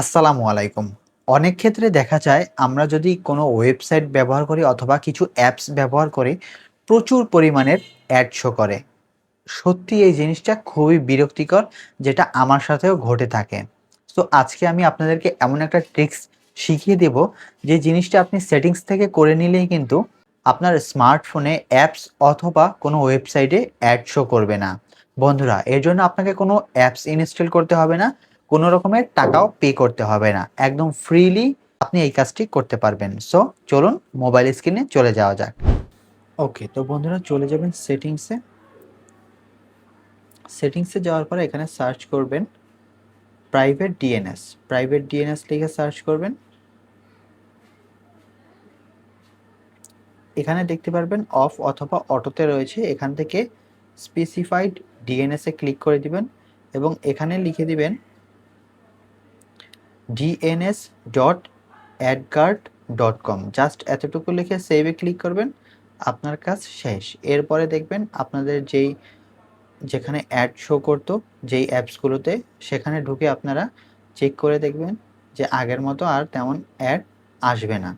আসসালামু আলাইকুম। অনেক ক্ষেত্রে দেখা যায় আমরা যদি কোনো ওয়েবসাইট ব্যবহার করি অথবা কিছু অ্যাপস ব্যবহার করি প্রচুর পরিমাণের অ্যাড শো করে। সত্যি এই জিনিসটা খুবই বিরক্তিকর যেটা আমার সাথেও ঘটে থাকে। তো আজকে আমি আপনাদেরকে এমন একটা ট্রিক্স শিখিয়ে দেব যে জিনিসটা আপনি সেটিংস থেকে করে নিলেই কিন্তু আপনার স্মার্টফোনে অ্যাপস অথবা কোনো ওয়েবসাইটে অ্যাড শো করবে না। বন্ধুরা, এর জন্য আপনাকে কোনো অ্যাপস ইনস্টল করতে হবে না। কোনো রকমের টাকাও পে করতে হবে না। একদম ফ্রিলি আপনি এই কাজটি করতে পারবেন। সো চলুন মোবাইল স্ক্রিনে চলে যাওয়া যাক। ওকে তো বন্ধুরা চলে যাবেন সেটিংসে সেটিংসে যাওয়ার পরে এখানে সার্চ করবেন প্রাইভেট ডিএনএস প্রাইভেট ডিএনএস লিখে সার্চ করবেন। এখানে দেখতে পারবেন অফ অথবা অটোতে রয়েছে। এখান থেকে স্পেসিফাইড ডিএনএসে ক্লিক করে দিবেন এবং এখানে লিখে দিবেন DNS dot AdGuard dot com just এতটুকু লিখে সেভে ক্লিক করবেন, আপনার কাজ শেষ। এরপরে দেখবেন আপনাদের যেই, যেখানে অ্যাড শো করতো, যেই অ্যাপসগুলোতে সেখানে ঢুকে আপনারা চেক করে দেখবেন যে আগের মতো আর তেমন অ্যাড আসবে না।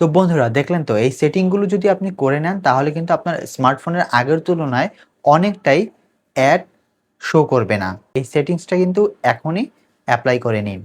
তো বন্ধুরা, দেখলেন তো, এই সেটিংগুলো যদি আপনি করে নেন, তাহলে কিন্তু আপনার স্মার্টফোনের আগের তুলনায় অনেকটাই অ্যাড শো করবে না। এই সেটিংসটা কিন্তু এখনই অ্যাপ্লাই করে নিন।